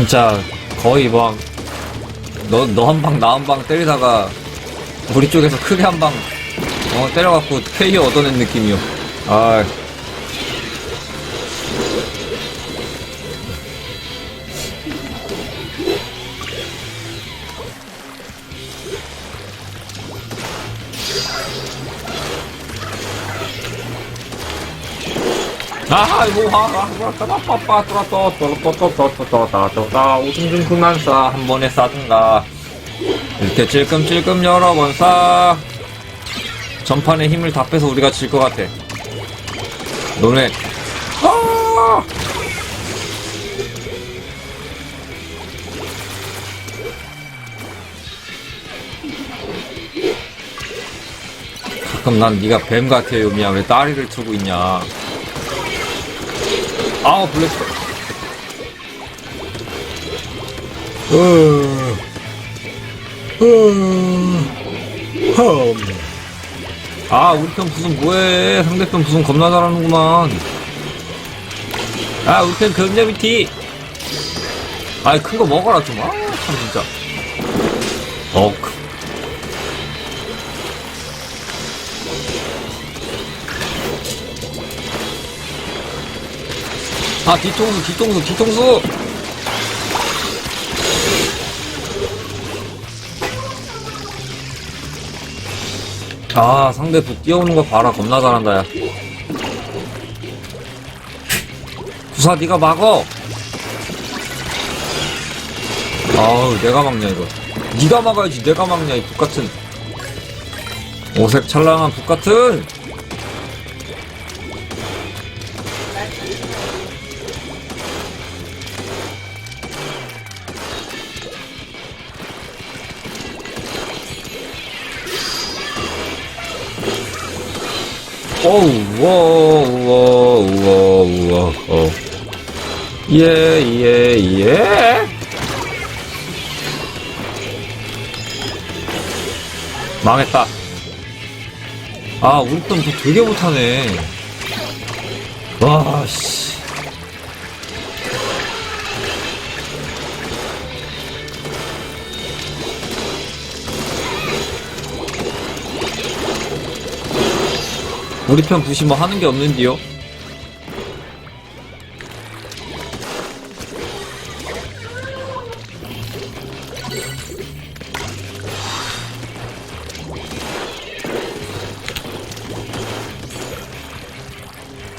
진짜 거의 막 너 너 한 방 나 한 방 때리다가 우리 쪽에서 크게 한 방 어, 때려갖고 KO 얻어낸 느낌이요. 아, 아, 이거 하, 하, 빠빠빠, 또라또, 또또또또또또또또또또 웃음 좀 그만 싸. 한 번에 싸든가. 이렇게 찔끔찔끔 여러 번 싸. 전판에 힘을 다 빼서 우리가 질 것 같아. 너네, 아! 가끔 난 네가 뱀 같아, 요미야. 왜 다리를 트고 있냐. 아, 블랙스. 어, 어, 아, 우리 편 무슨 뭐해. 상대편 무슨 겁나 잘하는구만. 아, 우리 편 금자비티. 아이, 큰 거 먹어라, 좀. 아, 참, 진짜. 어, 크. 아, 뒤통수, 뒤통수, 뒤통수! 아, 상대 북 뛰어오는 거 봐라. 겁나 잘한다, 야. 구사, 니가 막어! 아우, 내가 막냐, 이거. 니가 막아야지, 내가 막냐, 이 북같은. 오색 찰랑한 북같은! 오우, 우와, 우와, 우와, 우와, 어. 예, 예, 예. 망했다. 아, 우리 편 되게 못하네. 와, 씨. 우리 편 부시 뭐 하는 게 없는데요?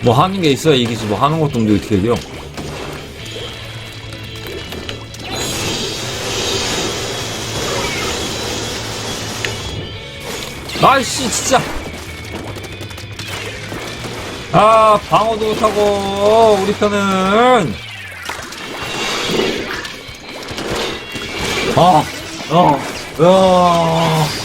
뭐 하는 게 있어야 이기지 뭐 하는 것도 없는데 어떻게 이겨? 아이씨 진짜 아, 방어도 못하고, 우리 편은. 아, 어, 어.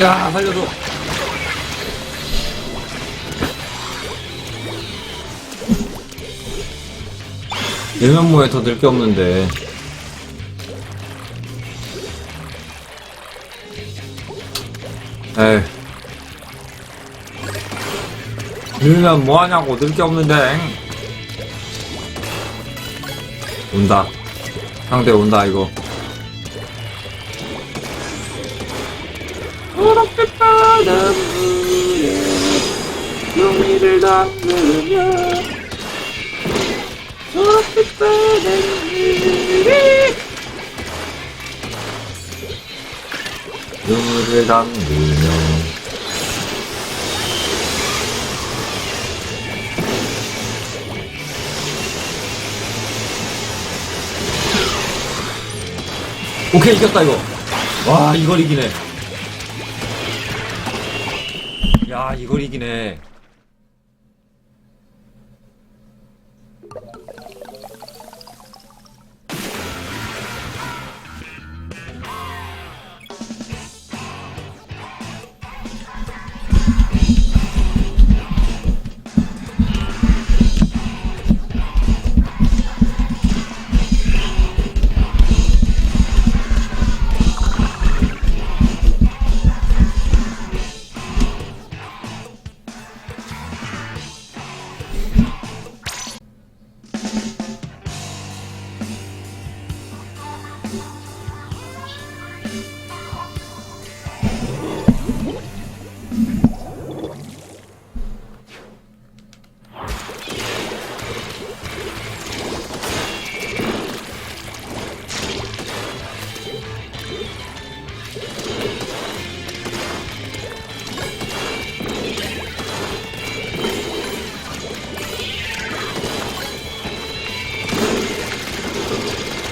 야, 살려줘. 일면모에 더 늘 게 없는데. 에이. 늘면 뭐하냐고, 늘 게 없는데. 온다. 상대 온다, 이거. 용기를 담으며 바람 불에 눈물을 담으며 오케이 이겼다 이거. 와 이걸 이기네 야, 이걸 이기네.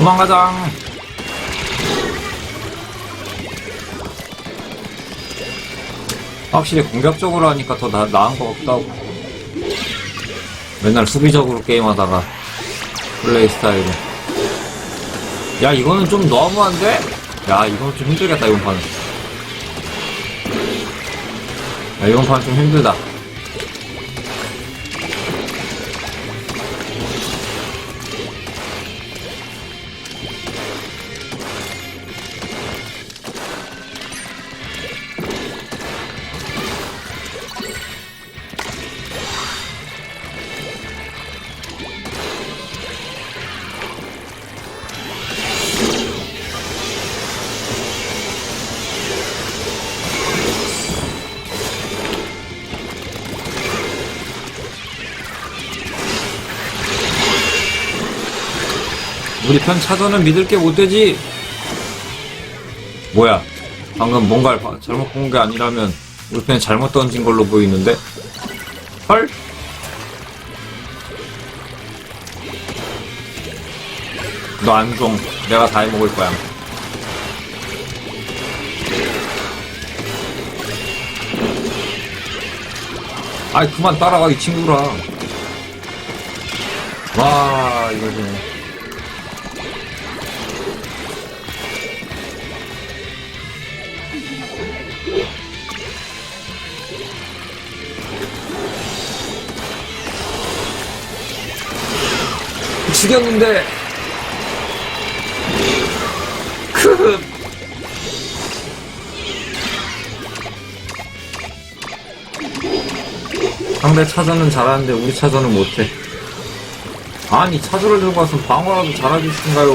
도망가자. 확실히 공격적으로 하니까 더 나, 나은 것 하고. 맨날 수비적으로 게임하다가 플레이 스타일이. 야 이거는 좀 너무한데? 야 이건 좀 힘들겠다 이번 판은. 야 이번 판좀 힘들다. 우리 편 차저는 믿을 게 못 되지. 뭐야? 방금 뭔가를 봐- 잘못 본 게 아니라면 우리 편이 잘못 던진 걸로 보이는데? 헐? 너 안 종. 내가 다 해먹을 거야. 아이, 그만 따라가, 이 친구라. 와, 이거 좀. 죽였는데 크 상대 차저는 잘하는데 우리 차저는 못해. 아니 차저를 들고 와서 방어라도 잘해주신가요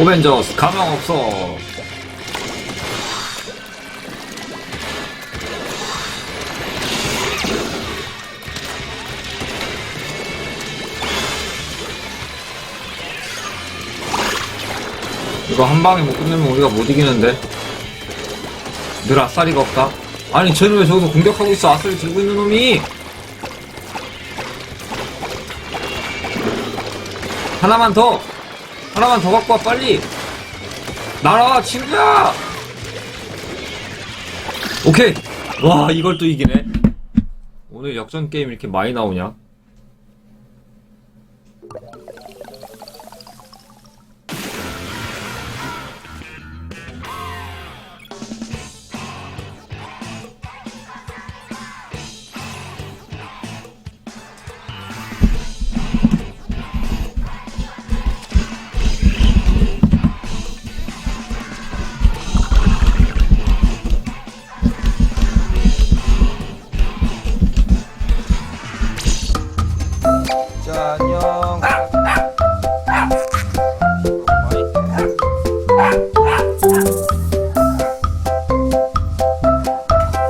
오벤져스 가망 없어. 이거 한 방에 못 끝내면 우리가 못 이기는데. 늘 아싸리가 없다. 아니 쟤는 왜 저기서 공격하고 있어? 아싸리 들고 있는 놈이! 하나만 더 하나만 더 갖고 와 빨리. 날아와 친구야! 오케이. 와 이걸 또 이기네. 오늘 역전 게임 이렇게 많이 나오냐